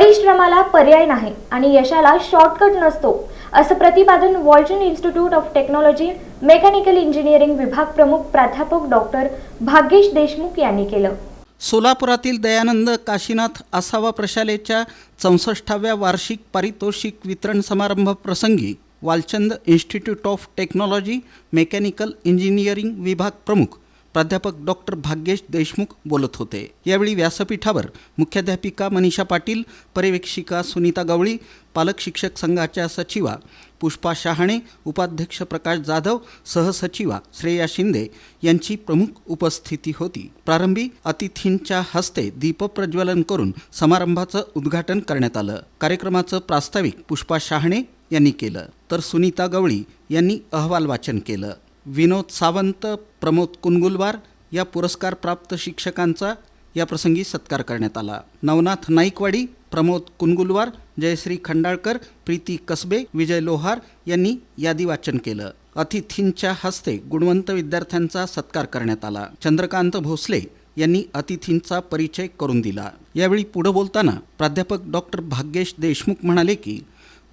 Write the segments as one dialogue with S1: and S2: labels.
S1: परिश्रमाला पर्याय नाही आणि यशाला शॉर्टकट नसतो असं प्रतिपादन Walchand institute of technology mechanical engineering विभाग प्रमुख प्राध्यापक डॉक्टर भाग्येश देशमुख यांनी केलं.
S2: सोलापुरातील दयानंद काशीनाथ आसावा प्रशालेच्या चौसष्टाव्या वार्षिक पारितोषिक वितरण समारंभ प्रसंगी Walchand institute of technology mechanical engineering विभाग प्रमुख प्राध्यापक डॉक्टर भाग्येश देशमुख बोलत होते. यावेळी व्यासपीठावर मुख्याध्यापिका मनीषा पाटील पर्यवेक्षिका सुनीता गवळी पालक शिक्षक संघाच्या सचिवा पुष्पा शहाणे उपाध्यक्ष प्रकाश जाधव सहसचिवा श्रेया शिंदे यांची प्रमुख उपस्थिती होती. प्रारंभी अतिथींच्या हस्ते दीपप्रज्वलन करून समारंभाचं उद्घाटन करण्यात आलं. कार्यक्रमाचं प्रास्ताविक पुष्पा शहाणे यांनी केलं. तर सुनीता गवळी यांनी अहवाल वाचन केलं. विनोद सावंत प्रमोद कुनगुलवार या पुरस्कार प्राप्त शिक्षकांचा या प्रसंगी सत्कार करण्यात आला. नवनाथ नाईकवाडी प्रमोद कुनगुलवार जयश्री खंडाळकर प्रीती कसबे विजय लोहार यांनी यादी वाचन केलं. अतिथींच्या हस्ते गुणवंत विद्यार्थ्यांचा सत्कार करण्यात आला. चंद्रकांत भोसले यांनी अतिथींचा परिचय करून दिला. यावेळी पुढे बोलताना प्राध्यापक डॉक्टर भाग्येश देशमुख म्हणाले की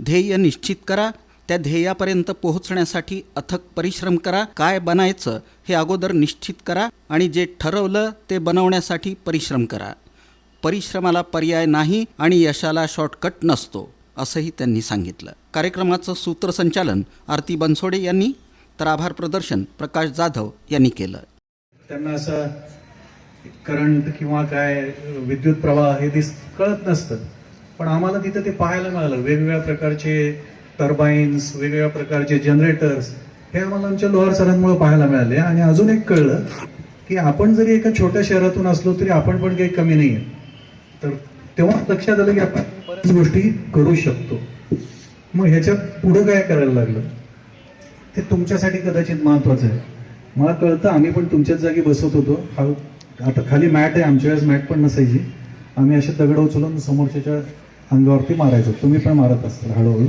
S2: ध्येय निश्चित करा त्या ध्येयापर्यंत पोहोचण्यासाठी अथक परिश्रम करा काय बनायचं हे अगोदर निश्चित करा आणि जे ठरवलं ते बनवण्यासाठी परिश्रम करा. परिश्रमाला पर्याय नाही आणि यशाला शॉर्टकट नसतो असंही त्यांनी सांगितलं. कार्यक्रमाचं सूत्रसंचालन आरती बनसोडे यांनी तर आभार प्रदर्शन प्रकाश जाधव यांनी केलं.
S3: त्यांना असं करंट किंवा काय विद्युत प्रवाह हे दिस कळत नसतं. पण आम्हाला तिथं ते पाहायला मिळालं. वेगवेगळ्या प्रकारचे टर्बाईन्स वेगवेगळ्या प्रकारचे जनरेटर्स हे आम्हाला आमच्या लोहार सरांमुळे पाहायला मिळाले. आणि अजून एक कळलं की आपण जरी एका छोट्या शहरातून असलो तरी आपण पण काही कमी नाही आहे तर तेव्हा लक्षात आलं की आपण बऱ्याच गोष्टी करू शकतो. मग ह्याच्यात पुढं काय करायला लागलं? ते तुमच्यासाठी कदाचित महत्वाचं आहे. मला कळतं आम्ही पण तुमच्याच जागी बसत होतो. हा- आता खाली मॅट आहे आमच्या वेळेस मॅट पण नसायची. आम्ही असे दगड उचलून समोरच्याच्या अंगावरती मारायचो. तुम्ही पण मारत असतात हळूहळू.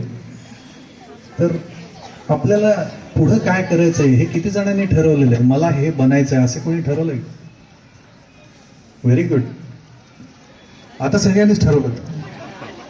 S3: तर आपल्याला पुढं काय करायचं आहे हे किती जणांनी ठरवलेलं आहे? मला हे बनायचं आहे असं कोणी ठरवलंय? व्हेरी गुड आता सगळ्यांनीच ठरवलं.